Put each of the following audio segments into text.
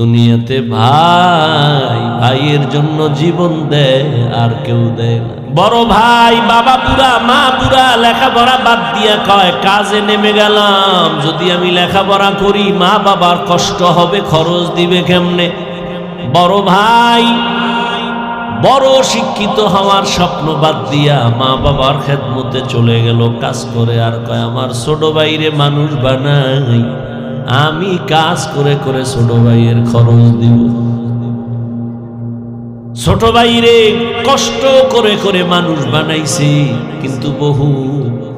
দুনিয়াতে ভাই, ভাইয়ের জন্য জীবন দেয়, আর কেউ দেয় না। বড় ভাই, বাবা বুড়া, মা বুড়া, লেখাপড়া বাদ দিয়া কয়, কাজে নেমে গেলাম। যদি আমি লেখাপড়া করি, মা বাবার কষ্ট হবে, খরচ দিবে কেমনে? বড় ভাই, বড় শিক্ষিত হওয়ার স্বপ্ন বাদ দিয়া মা বাবার খেদমতে চলে গেল, কাজ করে আর কয়, আমার ছোট ভাইরে মানুষ বানাই। আমি কাজ করে করে ছোট ভাইয়ের খরচ দিব। ছোট ভাইরে কষ্ট করে করে মানুষ বানাইছে, কিন্তু বহু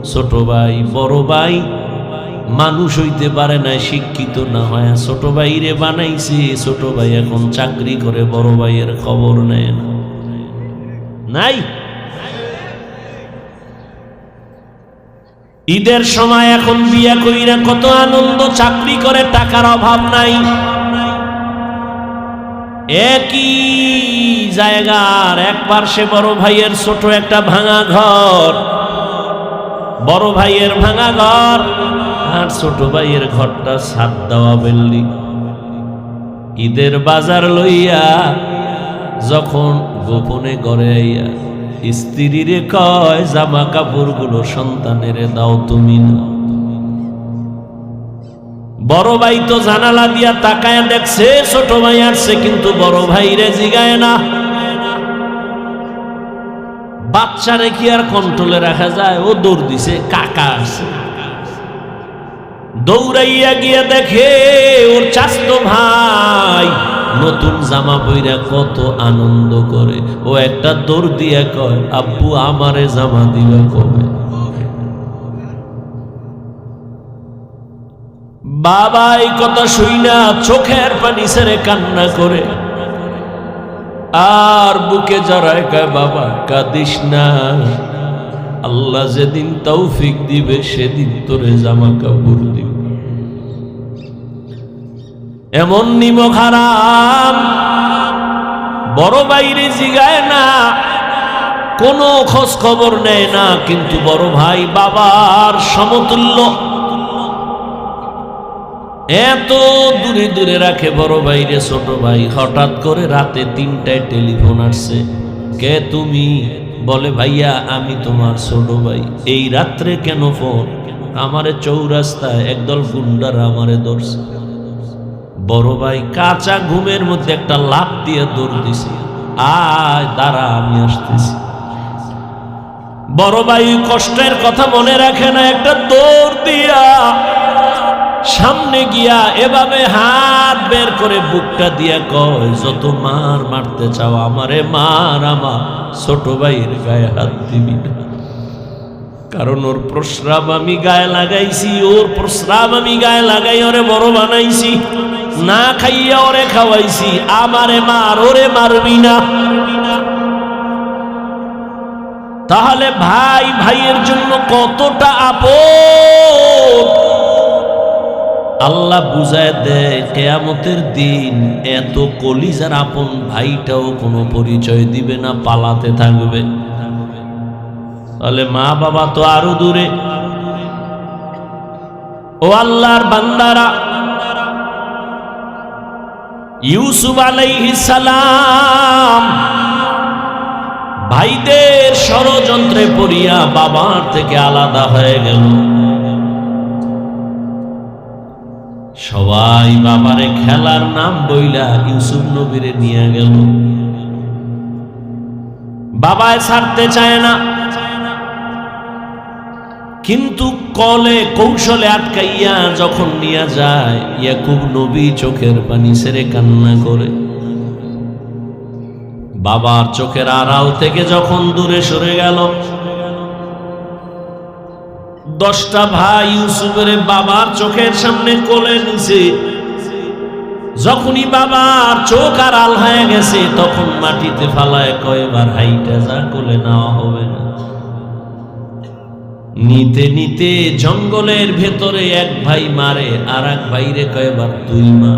ছোট ভাই, বড় ভাই মানুষ হইতে পারে না শিক্ষিত না হয় ছোট ভাইরে বানাইছে, ছোট ভাই এখন চাকরি করে, বড় ভাইয়ের খবর নেয় না। নাই? ঈদের সময় এখন বিয়া কইরা কত আনন্দ, চাকরি করে টাকার অভাব নাই। একই জায়গার, এক পার্শ্বে বড় ভাইয়ের ছোট একটা ভাঙা ঘর। বড় ভাইয়ের ভাঙা ঘর আর ছোট ভাইয়ের ঘরটা ছাদ দেওয়া বিল্ডিং ঈদের বাজার লইয়া যখন গোপনে গড়ে আইয়া স্ত্রীরে কয়, জামা কাপড়গুলো সন্তানের দাও তুমি না। বড় ভাই তো জানালা দিয়া তাকায় দেখছে, ছোট ভাই আসছে কিন্তু বড় ভাই রে জিগায় না। বাচ্চারে কি আর কন্ট্রোলে রাখা যায়, ও দৌড় দিছে, কাকা আছে দৌড়াইয়া গিয়া দেখে ওর চাস্তো ভাই নতুন জামা পইরা কত আনন্দ করে। ও একটা দৌড় দিয়া কয়, আব্বু, আমারে জামা দিবা কবে? বাবা, এই কথা শুই না, চোখের পানি সেরে কান্না করে। আর বুকে জড়ায় কয়, বাবা, কাঁদিস না। আল্লাহ যেদিন তৌফিক দিবে, সেদিন তোরে জামা কাপড় দিবে। এমন নিমক হারাম বড় বাইরে জিগায় না, কোনো খোঁজ খবর নেয় না, কিন্তু বড় ভাই বাবার সমতুল্য। এত দূরে দূরে রাখে বড় ভাইরে, ছোট ভাই। হঠাৎ করে রাতে তিনটায় টেলিফোন আসছে। কে তুমি? বলে, ভাইয়া, আমি তোমার ছোট ভাই। এই রাত্রে কেন ফোন? আমারে চৌরাস্তায় একদল গুন্ডারা আমারে ধরছে। বড় ভাই কাঁচা ঘুমের মধ্যে একটা লাভ দিয়ে দৌড় দিছে। আয়, দাঁড়া, আমি আসতেছি। বড় ভাই কষ্টের কথা মনে রাখে না, একটা দৌড় দিয়া সামনে গিয়া এভাবে হাত বের করে বুকটা দিয়া কয়, যত মার মারতে চাও, আমারে মার, আমার ছোট ভাইয়ের গায়ে হাত দিবি না। কারণ ওর প্রস্রাব আমি গায়ে লাগাইছি, ওর প্রস্রাব আমি গায়ে লাগাই, ওরে বড় বানাইছি। না খাইয়া ওরে খাওয়াইছি। আমারে মার, ওরে মারবি না। তাহলে ভাই, ভাইয়ের জন্য কতটা আপন আল্লাহ বুঝায় দেয়, কেয়ামতের দিন এত কলিজার আপন ভাইটাও কোনো পরিচয় দিবে না, পালাতে থাকবে। তাহলে মা বাবা তো আরও দূরে। ও আল্লাহর বান্দারা ইউসুফ সালাম ভাইদের ষড়যন্ত্রে পড়িয়া বাবার থেকে আলাদা হয়ে গেল। সবাই বাবারে খেলার নাম বইলা ইউসুফ নবীরে নিয়ে গেল। বাবায় ছাড়তে চায় না। কিন্তু কলে কৌশলে আটকাইয়া যখন নিয়ে যায়, ইয়াকুব নবী চোখের পানি সেরে কান্না করে। বাবার চোখের আড়াল থেকে যখন দূরে সরে গেল, দশটা ভাই ইউসুফের বাবার চোখের সামনে কোলে নিছে। যখনই বাবার চোখ আর আল হয়ে গেছে, তখন মাটিতে ফালায় কয়বার হাইটা যা কোলে নেওয়া হবে না। নিতে নিতে জঙ্গলের ভেতরে এক ভাই মারে আর এক ভাইরে কয়েবার দুই মা।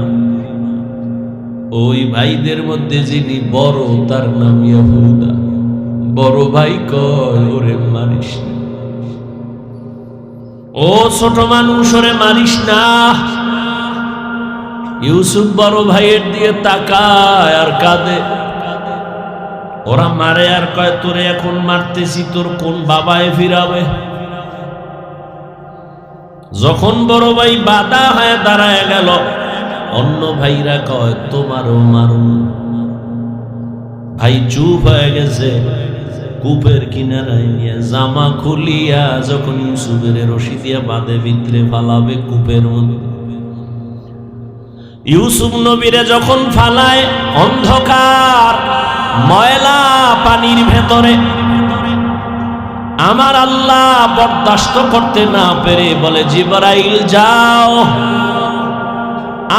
ওই ভাইদের মধ্যে যিনি বড়, তার নাম ইয়াহুদা। বড় ভাই কয়, ওরে মারিস ও ছোট মানুষ, ওরে মারিস না। ইউসুফ বড় ভাইয়ের দিয়ে তাকায় আর কাঁদে। ওরা মারে আর কয়, তোরে এখন মারতেছি, তোর কোন বাবায় ফিরাবে? যখন বড় ভাই বাধা হয়ে দাঁড়ায় গেল, অন্য ভাইরা কয়, তোমারও মারুন ভাই চুপ হয়ে গেছে, কূপের কিনারায় নিয়ে জামা খুলিয়া যখন ইউসুফের রশি দিয়া বাঁধে, ভিতরে ফালাবে কূপের ইউসুফ নবীরে যখন ফালায়, অন্ধকার, ময়লা পানির ভেতরে আমার আল্লাহ বরদাস্ত করতে না পেরে বলে, জিবরাইল, যাও।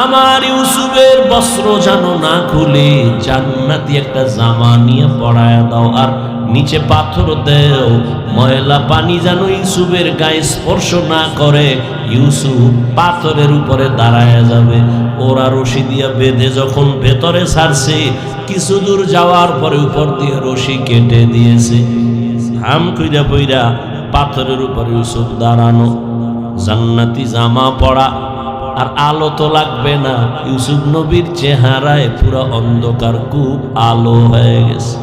আমার ইউসুফের বস্ত্র যেন না খুলে, জান্নাতি একটা জামা নিয়ে পড়ায় দাও আর নিচে পাথর দেও। ময়লা পানি যেন ইউসুফের গায়ে স্পর্শ না করে, ইউসুফ পাথরের উপরে দাঁড়ায় যাবে। ওরা রশি দিয়ে বেঁধে যখন ভেতরে ছাড়ছে, কিছু দূর যাওয়ার পরে উপর দিয়ে রশি কেটে দিয়েছে। হাম কইরা পইরা পাথরের উপরে ইউসুফ দাঁড়ানো। জান্নাতি জামা পড়া, আর আলো তো লাগবে না। ইউসুফ নবীর চেহারায় পুরো অন্ধকার, খুব আলো হয়ে গেছে।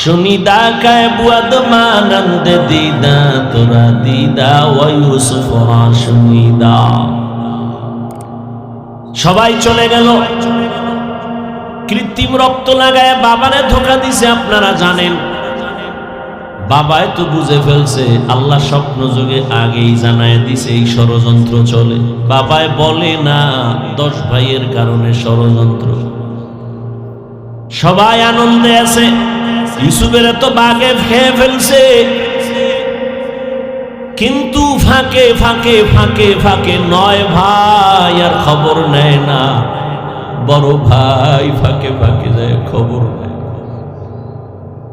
সুনিদা কায় বুয়াদ মানন্দ, দিদা, তোরা দিদা, ও ইউসুফ সুনিদা সবাই চলে গেল। কৃত্রিম রক্ত লাগায় বাবারে ধোকা দিছে, আপনারা জানেন। বাবায় তো বুঝে ফেলছে, আল্লাহ স্বপ্ন যুগে আগেই জানায় দিছে এই ষড়যন্ত্র চলে। বাবায় বলে, না, দশ ভাইয়ের কারণে ষড়যন্ত্র। সবাই আনন্দে আছে, ইউসুফের তো বাগে খেয়ে ফেলছে। কিন্তু ফাঁকে ফাঁকে ফাঁকে ফাঁকে নয় ভাই আর খবর নেয় না। বড় ভাই ফাঁকে ফাঁকে যায় খবর নেয়।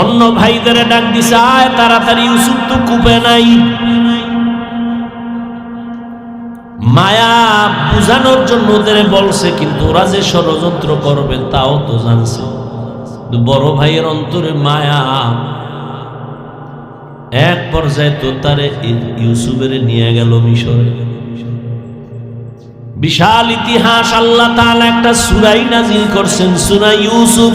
অন্য ভাইদের ডাক দিছে, আয় তাড়াতাড়ি, ইউসুফ তো কূপে নাই। মায়া বুঝানোর জন্য ওদের বলছে, কিন্তু ওরা যে ষড়যন্ত্র করবে তাও তো জানছে। বড় ভাইয়ের অন্তরে মায়া। এক পর্যায়ে তো তারে ইউসুফের নিয়ে গেল মিশরে। বিশাল ইতিহাস, আল্লাহ তাআলা একটা সুরাই নাজিল করছেন, সুরা ইউসুফ।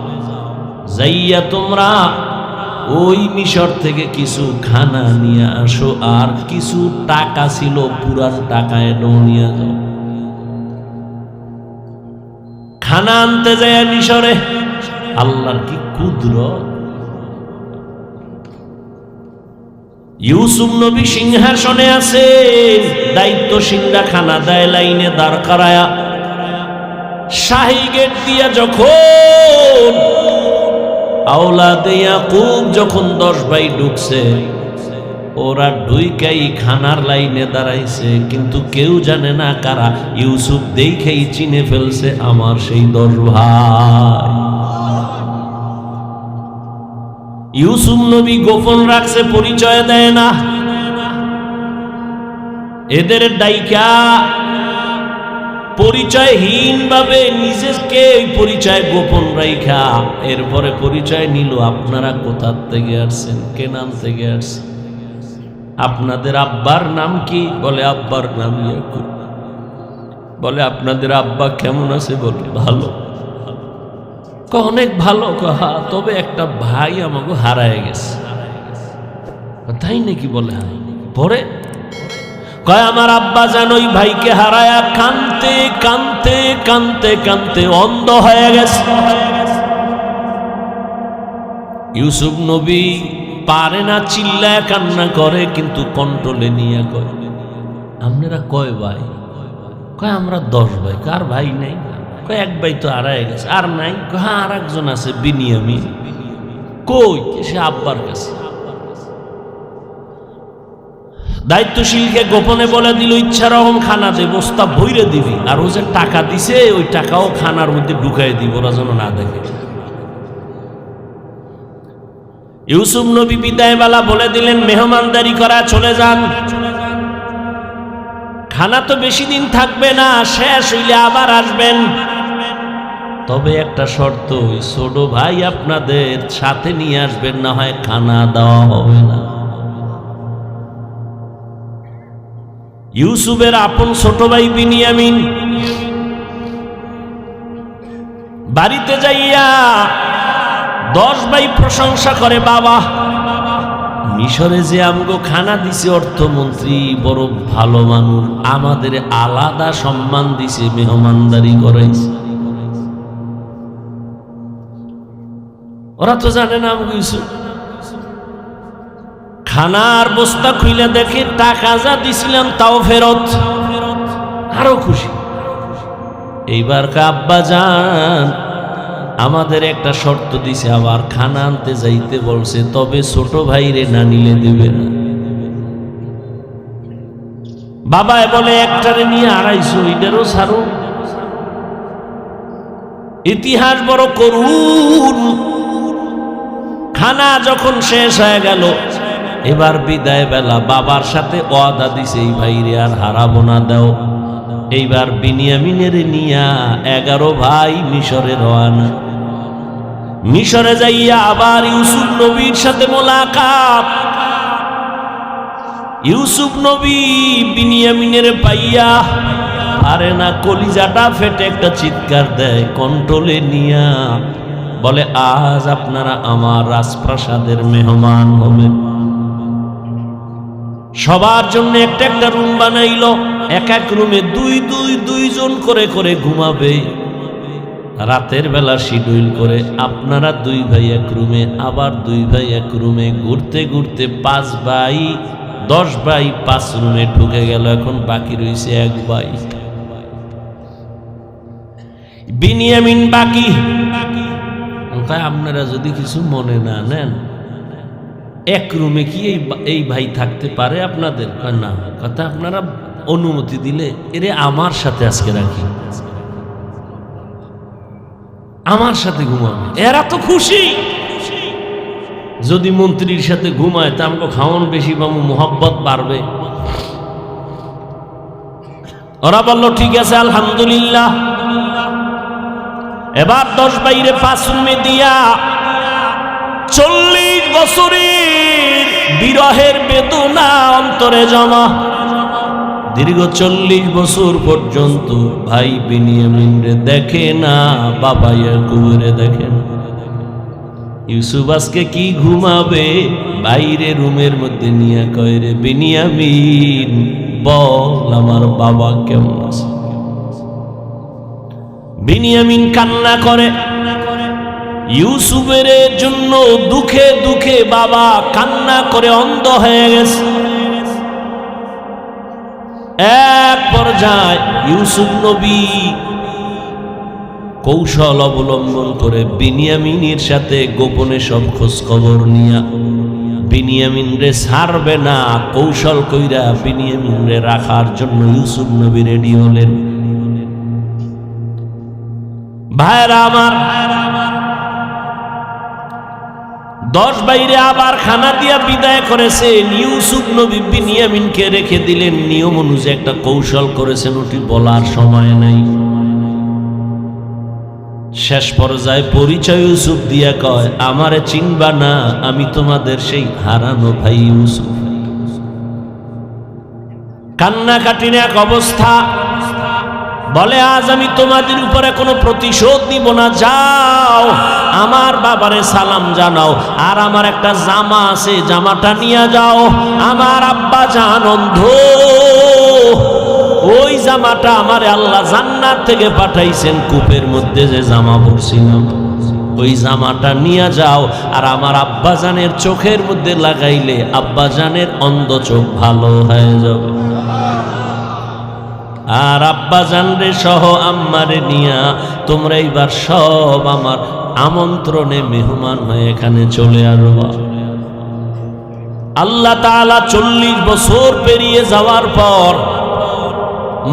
যাইয়া তোমরা ওই মিশর থেকে কিছু খানা নিয়ে আসো, আর কিছু টাকা ছিল, পুরান টাকা এনেও নিয়ে যাও। খানা আনতে যায় মিশরে, আল্লাহর কি ক্ষুদ্র ইউসুফ নবী সিংহাসনে আছে দায়িত্ব সিংহা খানা দেয় লাইনে দাঁড় করায়া। শাহী গেট দিয়া যখন আওলাদে ইয়াকুব যখন দশ ভাই ঢুকছে, ওরা ঢুইকাই খানার লাইনে দাঁড়াইছে, কিন্তু কেউ জানে না কারা। ইউসুফ দেখেই চিনে ফেলছে আমার সেই দশ ভাই। ইউসুফ নবী গোপন রাখছে, পরিচয় দেয় না। এদের ডাইকা পরিচয়হীন ভাবে নিজেকে পরিচয় গোপন রাইখা। এরপরে পরিচয় নিল, আপনারা কোথার থেকে আসছেন? কে নাম থেকে আসছেন? আপনাদের আব্বার নাম কি? বলে, আব্বার নাম বলে, আপনাদের আব্বা কেমন আছে? বলে, ভালো। অনেক ভালো ক হ্যাঁ তবে একটা ভাই আমাকে হারায় গেছে। তাই নাকি বলে? হ্যাঁ পরে কয়, আমার আব্বা যেন ওই ভাইকে হারায়া কানতে কানতে কানতে কানতে অন্ধ হয়ে গেছে। ইউসুফ নবী পারে না, চিল্লায়, কান্না করে, কিন্তু কন্ট্রোলে নিয়ে করে আপনারা কয় ভাই? কয়, আমরা দশ ভাই। কার ভাই নাই। কয়, এক ভাই তো হারায় গেছে। আর নাই? কয় হ্যাঁ আর একজন আছে বিনিয়ামি কই? সে আব্বার কাছে। দায়িত্বশীলকে গোপনে বলে দিল, ইচ্ছা রকম খানা দে, বস্তা বইরে দিবি। আর ও যে টাকা দিছে, ওই টাকাও খানার মধ্যে ঢুকাই দিব, ওরা যেন না দেখে। ইউসুফ নবী বিদায়বেলা বলে দিলেন, মেহমানদারি করা, চলে যান। খানা তো বেশি দিন থাকবে না, শেষ হইলে আবার আসবেন। তবে একটা শর্ত, ছোট ভাই আপনাদের সাথে নিয়ে আসবেন, না হয় খানা দেওয়া হবে না। ইউসুফের আপন ছোট ভাই বিনিয়ামিন। বাড়িতে যাইয়া দশ ভাই প্রশংসা করে, বাবা, মিশরে যে আমগো খানা দিছে অর্থমন্ত্রী, বড় ভালো মানুষ, আমাদের আলাদা সম্মান দিছে, মেহমানদারি করাইছে। ওরা তো জানে না আমগো ইউসুফ। খানার বস্তা খুইলে দেখে টাকা যা দিছিলাম তাও ফেরত। আরও খুশি। এইবার আব্বা যান আমাদের একটা শর্ত দিছে, আবার খানা আনতে যাইতে বলছে, তবে ছোট ভাইরে না নিলে দেবে না। বাবায় বলে, একটারে নিয়ে আড়াইশো এটারও ছাড়ো। ইতিহাস বড় করুন খানা যখন শেষ হয়ে গেল এবার বিদায় বেলা বাবার সাথে ওয়াদা দিছে, এই ভাইরে আর হারাবো না, দাও। এইবার বিনিয়ামিনের নিয়া এগারো ভাই মিশরে রওয়ানা মিশরে যাইয়া আবার ইউসুফ নবীর সাথে মোলাকাত। ইউসুফ নবী বিনিয়ামিনের পাইয়া আরে না, কলিজাটা ফেটে একটা চিৎকার দেয় কন্ট্রোলে নিয়া। বলে, আজ আপনারা আমার রাজপ্রাসাদের মেহমান হবেন সবার জন্য একটা একটা রুম বানাইল, এক এক রুমে দুই দুই দুইজন করে করে ঘুমাবে। রাতের বেলা শিডিউল করে আপনারা দুই ভাই এক রুমে, আবার দুই ভাই এক রুমে ঘুরতে ঘুরতে পাঁচ ভাই, দশ ভাই পাঁচ রুমে ঢুকে গেল, এখন বাকি রয়েছে এক ভাই। বিনিয়ামিন বাকি। কয় আপনারা যদি কিছু মনে না নেন এক রুমে কি এই ভাই থাকতে পারে আপনাদের? না। কথা আপনারা অনুমতি দিলে এরে আমার সাথে আজকে রাখি। আমার সাথে ঘুমাবে। এরা তো খুশি। যদি মন্ত্রীর সাথে ঘুমায়, তা আমাকে খাওয়ান বেশি পাবো, মোহব্বত বাড়বে। ওরা বলল, ঠিক আছে, আলহামদুলিল্লাহ। এবার দশ বাইরে পাঁচ রুমে দিয়া চল্লিশ বছরের বিরহের বেদনা অন্তরে জমা। দীর্ঘ চল্লিশ বছর পর্যন্ত ভাই বিনিয়ামিন দেখে না, বাবা ইয়াকুবরে দেখে না। ইউসুফ আজকে কি ঘুমাবে? বাইরে রুমের মধ্যে নিয়ে কয় রে, বিনিয়ামিন, বল আমার বাবা কেমন আছে? বিনিয়ামিন কান্না করে ইউসুফের জন্য দুঃখে দুঃখে বাবা কান্না করে অন্ধ হয়ে গেছে। এক পর্যায়ে ইউসুফ নবী কৌশল অবলম্বন করে বিনিয়ামিনের সাথে গোপনে সব খোঁজ খবর নিয়া বিনিয়ামিন রে ছাড়বে না, কৌশল কইরা বিনিয়ামিন রে রাখার জন্য ইউসুফ নবী রেডি হলেন। ভাইরা আমার দশ বাইরে আবার খানা দিয়া বিদায় করেছে। ইউসুফ নবী বিনিয়ামিনকে রেখে দিলেন। নিয়ম অনুযায়ী একটা কৌশল করেছেন, ওটি বলার সময় নাই। শেষ পর্যায়ে পরিচয় ইউসুফ দিয়া কয়, আমারে চিনবা না, আমি তোমাদের সেই হারানো ভাই ইউসুফ। কান্নাকাটির এক অবস্থা। বলে, আজ আমি তোমাদের উপরে কোনো প্রতিশোধ নিব না। যাও, আমার বাবারে সালাম জানাও। আর আমার একটা জামা আছে, জামাটা নিয়ে যাও। আমার আব্বা জান অন্ধ। ওই জামাটা আমার আল্লাহ জান্নাত থেকে পাঠাইছেন কূপের মধ্যে যে জামা পরছিলাম। ওই জামাটা নিয়ে যাও, আর আমার আব্বাজানের চোখের মধ্যে লাগাইলে আব্বাজানের অন্ধ চোখ ভালো হয়ে যাবে। আর আব্বাজান রে সহ আম্মারে নিয়া, তোমরা এইবার সব আমার আমন্ত্রণে মেহমান হয়ে এখানে চলে আসবা। আল্লাহ তাআলা চল্লিশ বছর পেরিয়ে যাওয়ার পর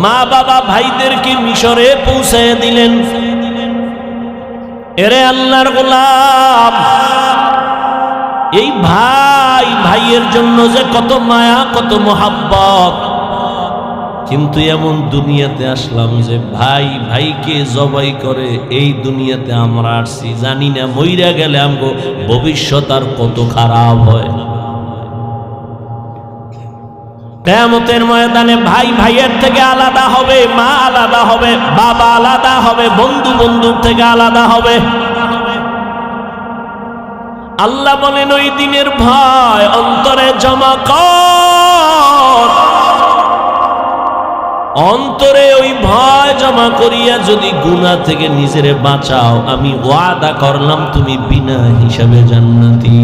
মা বাবা ভাইদেরকে মিশরে পৌঁছে দিলেন। এরে আল্লাহর গোলাম, এই ভাই, ভাইয়ের জন্য যে কত মায়া, কত মোহাব্বত কিন্তু এমন দুনিয়াতে আসলাম যে ভাই, ভাইকে জবাই করে, এই দুনিয়াতে আমরা আসছি, জানি না, মইরা গেলে আমগো ভবিষ্যৎ আর কত খারাপ হয়। কেয়ামতের ময়দানে ভাই, ভাইয়ের থেকে আলাদা হবে, মা আলাদা হবে, বাবা আলাদা হবে, বন্ধু বন্ধুর থেকে আলাদা হবে। আল্লাহ বলেন, ওই দিনের ভয় অন্তরে জমা কর। অন্তরে ওই ভয় জমা করিয়া যদি গুণা থেকে নিজেরে বাঁচাও, আমি ওয়াদা করলাম তুমি বিনা হিসাবে জান্নাতি।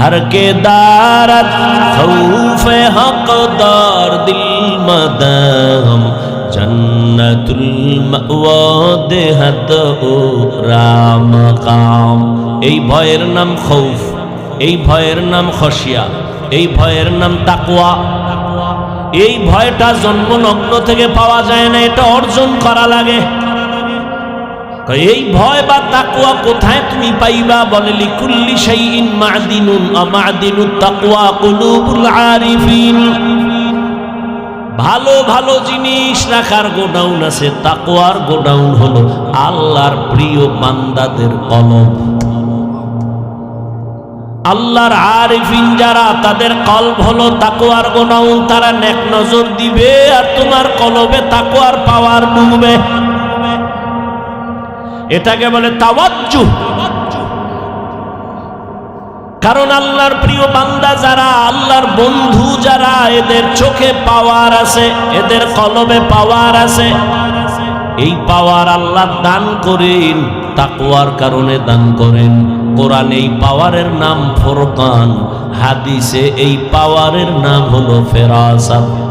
হর কে دارت خوف حق دار دل مدام جنت المعواد حد রাম কাম এই ভয়ের নাম খৌফ, এই ভয়ের নাম খসিয়া এই ভয়ের নাম তাকওয়া। এই ভয়টা জন্মলগ্ন থেকে পাওয়া যায় না, এটা অর্জন করা লাগে। এই ভয় বা তাকুয়া কোথায় তুমি পাইবা? বলে, লিকুল্লি শাইইন মাদিনুন তাকওয়া কুলুবুল আরিফিন। ভালো ভালো জিনিস রাখার গোডাউন আছে, তাকওয়ার গোডাউন হলো আল্লাহর প্রিয় বান্দাদের কলম আল্লাহর আরিফিন যারা, তাদের কলব হলো তাকওয়ার গোডাউন তারা নেক নজর দিবে আর তোমার কলবে তাকওয়ার পাওয়ার ডুববে। এটাকে বলে তাওয়াজ্জু। কারণ আল্লাহর প্রিয় বান্দা যারা, আল্লাহর বন্ধু যারা, এদের চোখে পাওয়ার আছে, এদের কলবে পাওয়ার আছে। এই পাওয়ার আল্লাহ দান করেন, তাকওয়ার কারণে দান করেন। কোরআন এই পাওয়ারের নাম ফোরকান হাদিসে এই পাওয়ারের নাম হলো ফেরাসাত।